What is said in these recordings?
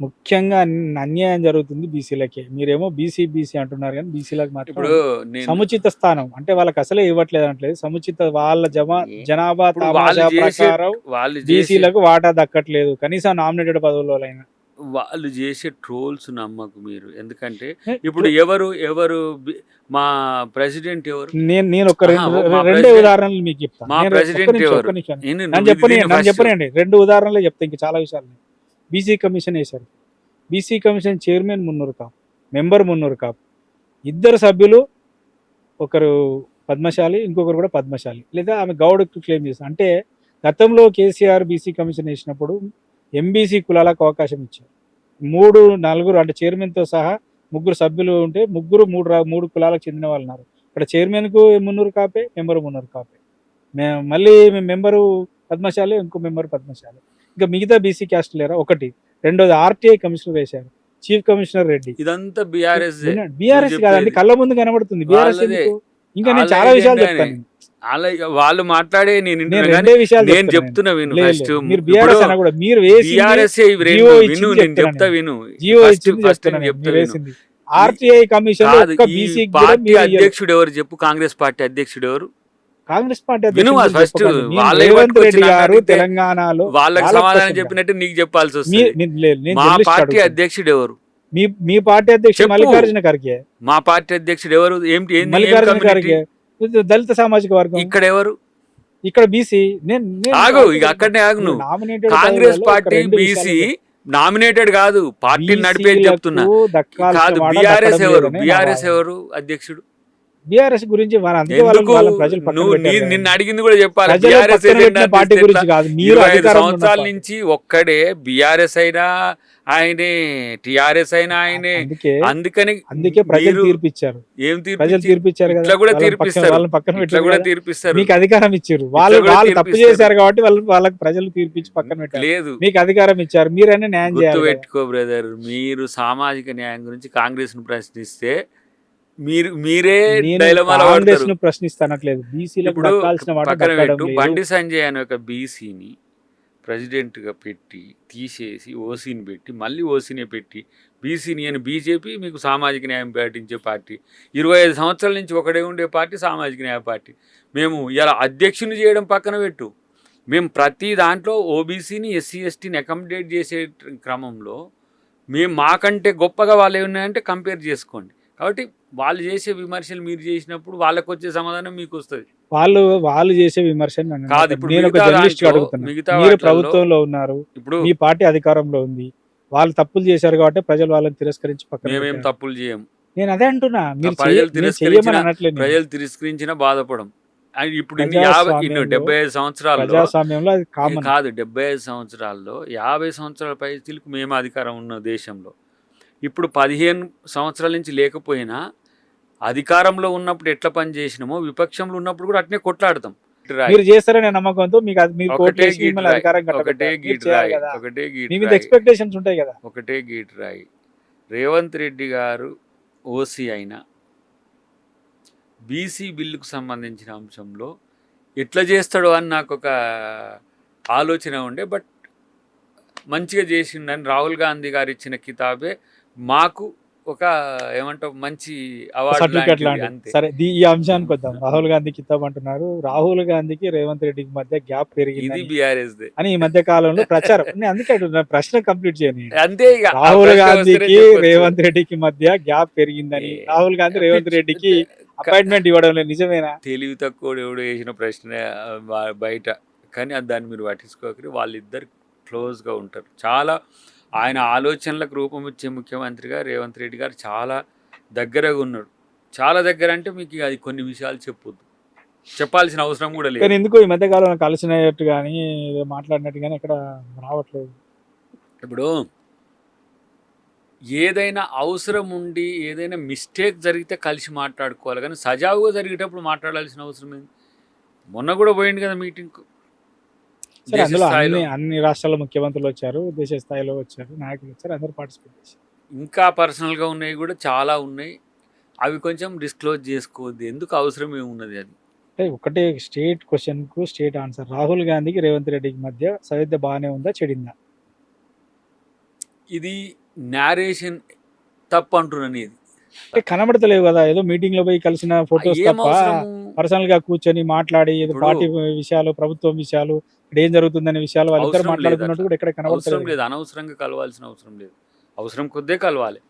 ముఖ్యంగా అన్- అన్యాయం జరుగుతుంది బీసీలకే. మీరేమో బీసీ బీసీ అంటున్నారు కానీ బీసీలకు మాత్రం ఇప్పుడు సముచిత స్థానం. అంటే వాళ్ళకి అసలే ఇవ్వట్లేదు అనట్లేదు సముచిత వాళ్ళ జమా జనాభా ప్రకారం బీసీలకు వాటా దక్కట్లేదు. కనీసం నామినేటెడ్ పదవుల్లో అయినా వాళ్ళు చేసే ట్రోల్స్ నమ్మకు మీరు. ఎందుకంటే ఇప్పుడు ఎవరు ఎవరు మా ప్రెసిడెంట్ ఎవరు? నేను నేను ఒక రెండు ఉదాహరణలు మీకు చెప్తాను మా నిమిషం, ఎవరు? చెప్పనండి రెండు ఉదాహరణలు చెప్తా ఇంకా చాలా విషయాలు. బీసీ కమిషన్ వేశారు. BC commission chairman Munnuru Kapu member Munnuru Kapu. ఇద్దరు సభ్యులు ఒకరు పద్మశాలి ఇంకొకరు కూడా పద్మశాలి. లేదా ఆమె గౌడ్ క్లెయిమ్ చేశారు. అంటే గతంలో కేసీఆర్ బీసీ కమిషన్ వేసినప్పుడు ఎంబీసీ కులాలకు అవకాశం ఇచ్చారు. మూడు నలుగురు అంటే చైర్మన్తో సహా ముగ్గురు సభ్యులు ఉంటే ముగ్గురు మూడు రా- మూడు కులాలకు చెందిన వాళ్ళు ఉన్నారు. ఇక్కడ చైర్మన్కు మున్నూరు కాపే మెంబరు మున్నూరు కాపే. మే- మళ్ళీ మెంబరు పద్మశాలి ఇంకో మెంబర్ పద్మశాలి. ఇంకా మిగతా బీసీ క్యాస్ట్ లేరా? ఒకటి. రెండోది ఆర్టీఐ కమిషనర్ వేశారు. Chief commissioner Reddy. ఇదంతా బీఆర్ఎస్ బీఆర్ఎస్ కాదండి. కళ్ళ ముందు కనబడుతుంది. బీఆర్ఎస్. ఇంకా నేను చాలా విషయాలు. చెప్తాను. వాళ్ళు మాట్లాడే నేను చెప్తున్నా విను ఫస్ట్. మీరు బీఆర్ఎస్ విను నేను చెప్తా. విను. ఫస్ట్ నేను చెప్తా విను. ఆర్టీఐ కమిషన్ పార్టీ అధ్యక్షుడు ఎవరు? చెప్పు కాంగ్రెస్ పార్టీ అధ్యక్షుడు ఎవరు? కాంగ్రెస్ పార్టీ ఫస్ట్ రేవంత్ రెడ్డి గారు తెలంగాణలో వాళ్ళకి వాళ్ళ సమాధానం చెప్పినట్టు నీకు చెప్పాల్సి వస్తుంది. మా పార్టీ. అధ్యక్షుడు ఎవరు? మీ మీ పార్టీ అధ్యక్షుడు. మల్లికార్జున ఖర్గే. మా పార్టీ అధ్యక్షుడు ఎవరు? ఏంటి మల్లికార్జున ఖర్గే. దళిత సామాజిక వర్గం. ఇక్కడ ఎవరు? ఇక్కడ బీసీ నేను ఆగు ఇక అక్కడనే ఆగు నువ్వు. కాంగ్రెస్ పార్టీ బీసీ నామినేటెడ్ కాదు. పార్టీని నడిపేది చెప్తున్నా. కాదు బీఆర్ఎస్ ఎవరు? బీఆర్ఎస్. ఎవరు అధ్యక్షుడు? బీఆర్ఎస్ గురించి నిన్ను. అడిగింది కూడా చెప్పాలి బీఆర్ఎస్ పార్టీ గురించి కాదు మీరు సంవత్సరాల. నుంచి ఒక్కడే బీఆర్ఎస్ అయినా ఆయనే టిఆర్ఎస్ అయినా ఆయనే అందుకే అందుకని అందుకే ప్రజలు తీర్పిచ్చారు ఏం ప్రజలు తీర్పు తీర్పిచ్చారు ఇట్లా కూడా తీర్పిస్తారు. వాళ్ళని పక్కన ఇట్లా కూడా. తీర్పిస్తారు మీకు అధికారం ఇచ్చారు వాళ్ళు వాళ్ళు తప్పు. చేశారు కాబట్టి వాళ్ళు వాళ్ళకి ప్రజలు తీర్పిచ్చి పక్కన పెట్టారు లేదు మీకు అధికారం ఇచ్చారు మీరైనా న్యాయం చేయాలి. పెట్టుకో బ్రదర్ మీరు సామాజిక న్యాయం గురించి కాంగ్రెస్ను ప్రశ్నిస్తే మీరు మీరే డైలమాలో ప్రశ్నిస్తానట్లేదు. ఇప్పుడు పక్కన పెట్టు. బండి సంజయ్ అనే ఒక బీసీని ప్రెసిడెంట్గా పెట్టి తీసేసి ఓసీని పెట్టి మళ్ళీ ఓసీని పెట్టి బీసీని అని బీజేపీ మీకు సామాజిక న్యాయం పాటించే పార్టీ. ఇరవై ఐదు సంవత్సరాల నుంచి ఒకడే ఉండే పార్టీ సామాజిక న్యాయ పార్టీ. మేము ఇలా అధ్యక్షుని చేయడం పక్కన పెట్టు. మేము ప్రతి దాంట్లో ఓబీసీని ఎస్సీ ఎస్టీని అకామిడేట్ చేసే క్రమంలో మేము మాకంటే గొప్పగా వాళ్ళు ఏమున్నాయంటే కంపేర్ చేసుకోండి. కాబట్టి వాళ్ళు చేసే విమర్శలు మీరు చేసినప్పుడు వాళ్ళకి వచ్చే సమాధానం మీకు వస్తుంది వాళ్ళు వాళ్ళు చేసే విమర్శ నన్ను కాదు. ఇప్పుడు నేను ఒక మిగతా జర్నలిస్ట్ దాంట్లో- అడుగుతున్నా మిగతా మీరు వాటిల్లో- ప్రభుత్వంలో ఉన్నారు ఇప్పుడు మీ పార్టీ అధికారంలో ఉంది వాళ్ళు తప్పులు చేశారు కాబట్టి ప్రజలు వాళ్ళని తిరస్కరించి పక్కన మేమేం. తప్పులు చేయం నేను అదే అంటున్నా మీరు ప్రజలు తిరస్కరించిన. ప్రజలు తిరస్కరించిన బాధపడం ఇప్పుడు యాభై డెబ్బై ఐదు సంవత్సరాల్లో కామన్ కాదు డెబ్బై ఐదు సంవత్సరాల్లో యాభై సంవత్సరాల పైసలకు మేము అధికారం ఉన్న దేశంలో ఇప్పుడు పదిహేను సంవత్సరాల నుంచి లేకపోయినా అధికారంలో ఉన్నప్పుడు ఎట్లా పని చేసినామో విపక్షంలో ఉన్నప్పుడు కూడా అట్నే కొట్లాడతాం. మీరు చేస్తారనే నమ్మకంతో మీకు ఒకటే గీట్ ఒకటే గీట్ రాయి ఒకటే గీట్ మీ మీద రాయి ఎక్స్పెక్టేషన్స్ ఉంటాయి కదా. ఒకటే గీట్ రాయి రేవంత్ రెడ్డి గారు ఓసీ అయినా బీసీ బిల్లుకు సంబంధించిన అంశంలో ఎట్లా చేస్తాడో అని నాకు ఒక ఆలోచన ఉండే బట్ మంచిగా చేసిండని రాహుల్ గాంధీ గారు ఇచ్చిన కితాబే మాకు ఒక ఏమంటావు మంచి అవార్డు సర్టిఫికెట్ లాంటి సరే ఈ అంశానికి వద్దాం. రాహుల్ గాంధీ కితాబ్ అంటున్నారు. రాహుల్ గాంధీకి రేవంత్ రెడ్డికి మధ్య గ్యాప్ పెరిగింది బీఆర్ఎస్ అని ఈ మధ్య కాలంలో ప్రచారం. నేను అందుకే ప్రశ్న కంప్లీట్ చేయని అంతే రాహుల్ గాంధీకి. రేవంత్ రెడ్డికి మధ్య గ్యాప్ పెరిగిందని. రాహుల్ గాంధీ రేవంత్ రెడ్డికి అపాయింట్మెంట్ ఇవ్వడం లేదు. నిజమేనా? తెలివి తక్కువ ఎవడు వేసిన ప్రశ్న బయట. కానీ దాన్ని మీరు పట్టించుకోకరి వాళ్ళిద్దరు క్లోజ్గా ఉంటారు. చాలా ఆయన ఆలోచనలకు రూపం ఇచ్చే ముఖ్యమంత్రిగా రేవంత్ రెడ్డి గారు చాలా దగ్గరగా ఉన్నాడు చాలా దగ్గర అంటే మీకు అది కొన్ని విషయాలు చెప్పొద్దు. చెప్పాల్సిన అవసరం కూడా లేదు. కానీ ఎందుకో ఈ మధ్య కాలంలో కలిసినట్టు కానీ మాట్లాడినట్టు కానీ ఇక్కడ రావట్లేదు. ఇప్పుడు ఏదైనా అవసరం ఉండి ఏదైనా మిస్టేక్ జరిగితే కలిసి మాట్లాడుకోవాలి. కానీ సజావుగా జరిగేటప్పుడు మాట్లాడాల్సిన అవసరం ఏంది? మొన్న కూడా పోయింది కదా మీటింగ్కు సరే అందులో. అన్ని అన్ని రాష్ట్రాల ముఖ్యమంత్రులు వచ్చారు దేశ స్థాయిలో వచ్చారు నాయకులు వచ్చారు అందరూ పార్టిసిపేట్ చేశారు. ఇంకా పర్సనల్గా ఉన్నాయి కూడా చాలా ఉన్నాయి. అవి కొంచెం డిస్క్లోజ్ చేసుకోవద్దు. ఎందుకు అవసరం ఏమున్నది అది? అంటే ఒకటే స్టేట్ క్వశ్చన్కు స్టేట్ ఆన్సర్ రాహుల్ గాంధీకి రేవంత్ రెడ్డికి మధ్య సరిగ్గా బాగానే ఉందా చెడిందా? ఇది నారేషన్ తప్పు అంటున్నాను ఇది అంటే కనబడతలేవు కదా ఏదో మీటింగ్లో పోయి కలిసిన ఫొటోస్ తప్ప? పర్సనల్గా కూర్చొని మాట్లాడి పార్టీ విషయాలు ప్రభుత్వం విషయాలు ఇక్కడ ఏం జరుగుతుందనే విషయాలు వాళ్ళిద్దరు అవసరం లేదు మాట్లాడుకున్నట్టు అట్లా. కూడా ఎక్కడ అవసరం లేదు అనవసరంగా కలవాల్సిన అవసరం లేదు. అవసరం కొద్దే కలవాలి.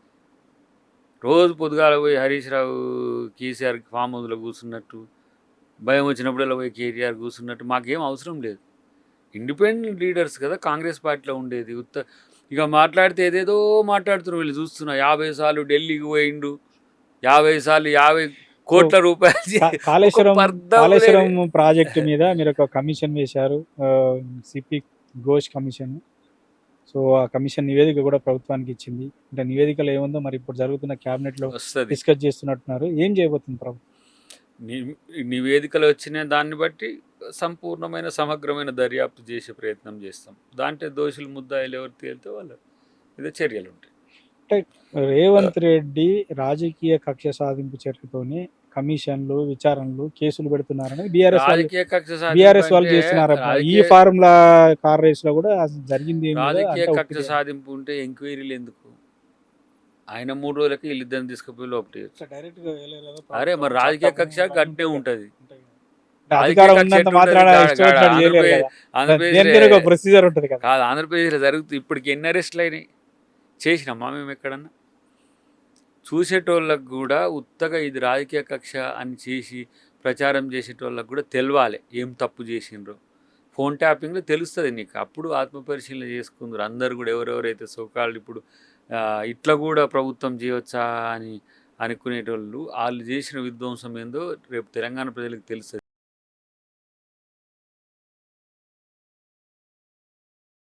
రోజు పొద్దుగాల పోయి హరీష్ రావు కేసీఆర్ ఫామ్ హౌస్లో కూర్చున్నట్టు భయం వచ్చినప్పుడల్లా పోయి కేటీఆర్ కూర్చున్నట్టు మాకేం అవసరం లేదు. ఇండిపెండెంట్ లీడర్స్ కదా కాంగ్రెస్ పార్టీలో ఉండేది. ఉత్త ఇక మాట్లాడితే ఏదేదో మాట్లాడుతున్నారు వీళ్ళు చూస్తున్నా. యాభై సార్లు ఢిల్లీకి పోయిండు. యాభై సార్లు యాభై కోట్ల రూపాయలు కాళేశ్వరం కాళేశ్వరం ప్రాజెక్టు మీద మీరు ఒక కమిషన్ వేశారు. CP Ghosh commission. సో ఆ కమిషన్ నివేదిక కూడా ప్రభుత్వానికి ఇచ్చింది. అంటే నివేదికలో ఏముందో మరి ఇప్పుడు జరుగుతున్న క్యాబినెట్లో డిస్కస్ చేస్తున్నట్టున్నారు. ఏం చేయబోతుంది ప్రభుత్వం నివేదికలు వచ్చిన దాన్ని బట్టి సంపూర్ణమైన సమగ్రమైన దర్యాప్తు చేసే ప్రయత్నం చేస్తాం. దాంట్లో దోషులు ముద్దాయిలు ఎవరు తేలితే వాళ్ళు ఇదే చర్యలు ఉంటాయి. రేవంత్ రెడ్డి రాజకీయ కక్ష సాధింపు చర్యతోనే కమిషన్లు విచారణలు కేసులు పెడుతున్నారని బీఆర్ఎస్ వాళ్ళు రాజకీయ కక్ష సాధింపు బీఆర్ఎస్ వాళ్ళు అంటే చేస్తున్నారు ఈ రాజకీయ- ఫార్ములా కార్ రేస్లో కూడా అసలు జరిగింది ఏం లేదు, రాజకీయ అంతా కక్ష. సాధింపు ఉంటే ఎంక్వైరీలు ఎందుకు ఆయన మూడు రోజులకి వీళ్ళిద్దరిని తీసుకుపోయి గా కదా, అరే మరి రాజకీయ కక్ష గట్టే ఉంటది ఉంటాయి కదా. అంటే అధికారం రాజకీయ కక్ష ఉన్నంత మాత్రాన ఎట్టుంటది? ఇష్టం వచ్చినట్టు ఆంధ్రప్రదేశ్- చేయలేరు కదా. ఆంధ్రప్రదేశ్ దేనికి ఒక ప్రొసీజర్ ఉంటుంది కదా కాదు ఆంధ్రప్రదేశ్లో జరుగుతుంది ఇప్పటికి ఎన్ని అరెస్టులు అయినాయి చేసినామా మేము ఎక్కడన్నా? చూసేటోళ్ళకు కూడా ఉత్తగా ఇది రాజకీయ కక్ష అని చేసి ప్రచారం చేసేటోళ్ళకు కూడా తెలవాలి. ఏం తప్పు చేసిండ్రో. ఫోన్ ట్యాపింగ్లో తెలుస్తుంది నీకు. అప్పుడు ఆత్మపరిశీలన చేసుకుందరు. అందరు కూడా ఎవరెవరైతే సోకాళ్ళు ఇప్పుడు ఇట్లా కూడా ప్రభుత్వం చేయవచ్చా అని అనుకునేటోళ్ళు వాళ్ళు చేసిన విధ్వంసం ఏందో రేపు తెలంగాణ ప్రజలకు తెలుస్తుంది.